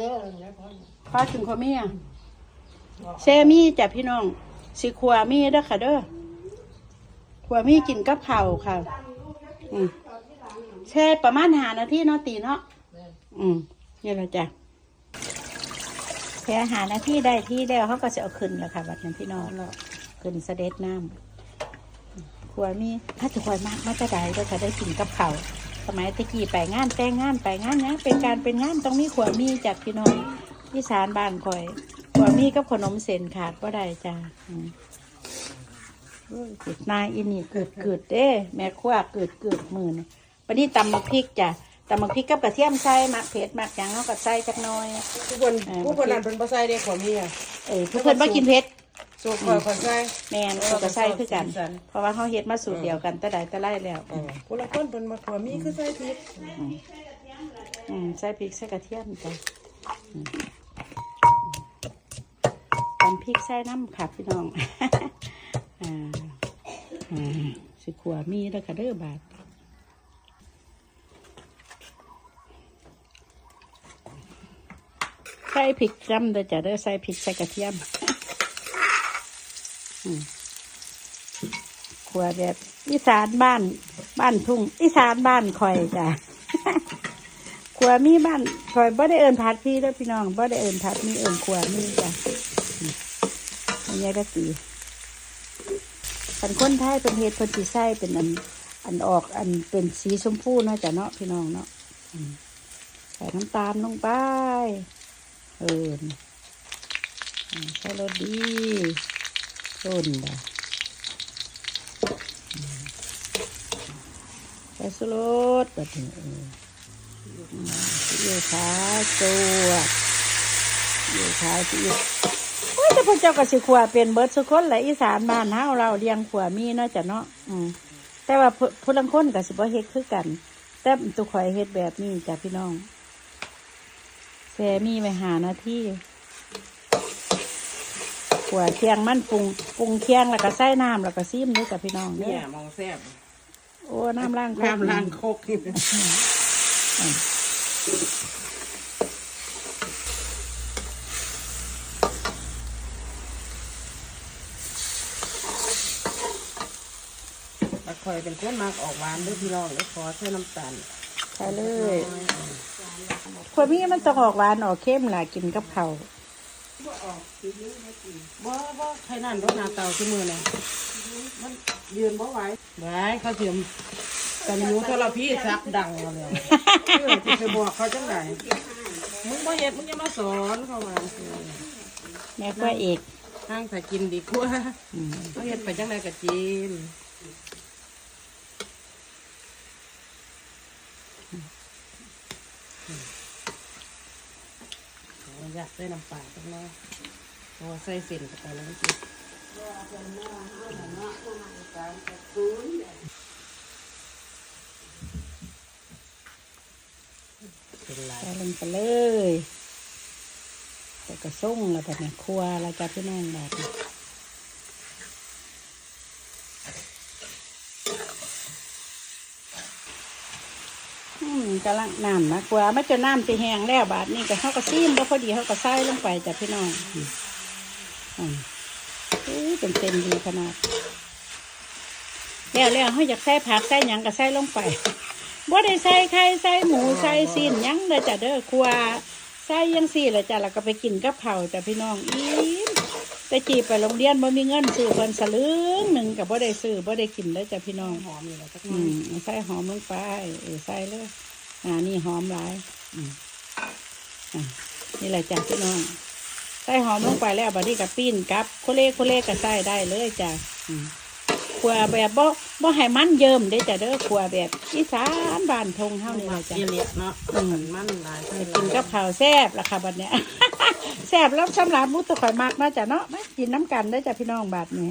จ้าแล้วพอพาถึงขวมีอะแซ่มีจ้ะพี่น้องสิขวมีเด้อค่ะเด้อขวมีกินกับข้าวค่ะ อืมแช่ประมาณหานาทีเนาะตีเนาะอืมนี่แหละจ้ะแค่หานาทีได้ที่แล้วเขาก็จะเอาขึ้นแล้วค่ะบัดนี้พี่น้องขึ้นเสด็จน้ำขวมีถ้าจะคอยมากมาจะได้ก็จะได้กินกับข้าว สมัยตะกี้ไปงานแต่งงานไปงานเนี้ยเป็นการเป็นงานต้องมีขวมีจากพี่น้องที่สารบ้านคอยขวมีกับขนมเส้นขาดก็ได้จ้ะอืมโอ้ยเกิดนายอินี่เกิดเกิดเด้แม่ขวาเกิดเกิดมือนี่วันนี้ตำมักพริกจ้ะตำมักพริกกับกระเทียมใส่มักเผ็ดมักหยังเขาก็ใส่จักหน้อยผู้คนผู้คนนั้นเป็นภาษาเด็กของมีอะเออเพื่อนๆมากินเผ็ด สูตรคอยคนใส่ แมนเขาก็ใส่คือกัน เพราะว่าเขาเฮ็ดมาสูตรเดียวกันแต่ใดแต่ไรแล้วผู้ละคนเป็นมาขวมีคือใส่พริกอืมใส่พริกใส่กระเทียมจ้ะอืมตำพริกใส่น้ำค่ะพี่น้องอ่าอ่าสิขัวมีแล้วก็เด้อบาทใส่พริกจำเด้อจ้ะเด้อใส่พริกใส่กระเทียมอืม ขัวแบบอีสานบ้าน บ้านทุ่ง อีสานบ้านคอยจ้ะขัวมีบ้านคอยบ่ได้เอินผัดพี่เด้อพี่น้องบ่ได้เอินผัดมีเอินขัวมีจ้ะอันนี้ก็สีคันคนไทยเป็นเฮ็ดเพิ่นสิใส่เป็นอัน อันออกอันเป็นสีชมพูเนาะจ้ะเนาะพี่น้องเนาะใส่น้ำตาลลงไปเอออืมใส่รสดี ต้นบ่อืมใส่สุรสแบบนี้เอออยู่ขาตัวอยู่ขาตัวโอ้ยแต่พระเจ้าก็สิขวาเป็นเบิร์ดสุคนแหละอีสานบ้านเฮาเราเลี้ยงขวามีเนาะจ้ะเนาะอืมแต่ว่าผู้ลังคนก็สิบ่เฮ็ดคือกัน แต่ตุข่อยเฮ็ดแบบนี้จ้ะพี่น้องแซมีไปหาหน้าที่ ขวาเคียงมันปรุงปรุงเคียงแล้วก็ใส่น้ำแล้วก็ซีมด้วยจ้ะพี่น้องเนี่เนี่ยมองแซ่บโอ้น้ำล้างครก น้ำล้างโคกนี่ตะคอยเป็นคนมากออกหวานด้วยพี่น้องแล้วขอใส่น้ำตาลใช่เลยขวามีมันต้องออกหวานออกเข้มล่ะกินกับข้าว บ่บ่ใครนั่นรถนาเตาที่มือเลยมันยืนบ่ไหวไหวเขาเสียมแต่หนูทรพี่ซักดังมาเลยเออจะไปบอกเขาจังไงมึงบ่เฮ็ดมึงจะมาสอนเขาว่าสิแม่ก็เอกห้างแต่กินดีกว่าอืมเขาเฮ็ดไปจังไดก็กินอ ยากใส่น้ำปลาจังเลยเพราะว่าใส่เส้นเข้าไปแล้วมันสิเป็นไรใส่ลงไปเลยแต่ก็ส่งแล้วแบบนี้ครัวแล้วจะพี่น้องแบบนี้อืม กำลังน้ำนะกลัวไม่จนน้ำจะแห้งแล้วบาดนี้ก็เขาก็ซีมแล้วพอดีเขาก็ใส่ลงไปจ้ะพี่น้องอืมอืมเอ้ยเป็นเต็มดีขนาด แล้วแล้วเขาอยากใส่ผักใส่หยังก็ใส่ลงไปบ่ได้ใส่ไข่ใส่หมูใส่สิ้นยังเลยจ้ะเด้อครัวใส่ยังสี่เลยจ้ะแล้วก็ไปกินกับเผาจ้ะพี่น้องอีมแต่จีไปโรงเรียนบ่มีเงินซื้อเพิ่นสลึงหนึ่งกับบ่ได้ซื้อบ่ได้กินเลยจ้ะพี่น้องหอมอยู่แล้วจักหน่อยใส่หอมลงไปใส่เลย อ่านี่หอมหลายอืมอะนี่แหละจ้ะพี่น้องใส่หอมลงไปแล้วบัดนี้ก็ปิ้นกับโคเล่โคเล่ก็ใส่ได้เลยจ้ะอืมขัวแบบบ่บ่ให้มันเยิ้มเด้อจ้ะเด้อขัวแบบอีสานบ้านทงเฮานี่มาล่ะจ้ะเกลียดเนาะอืมมันหลายไปกินกับข้าวแซ่บล่ะค่ะบัดเนี้ยแซ่บแล้วสำหรับมุตตะข่อยมากเนาะจ้ะเนาะมากินน้ำกันเด้อจ้ะพี่น้องบาดนี้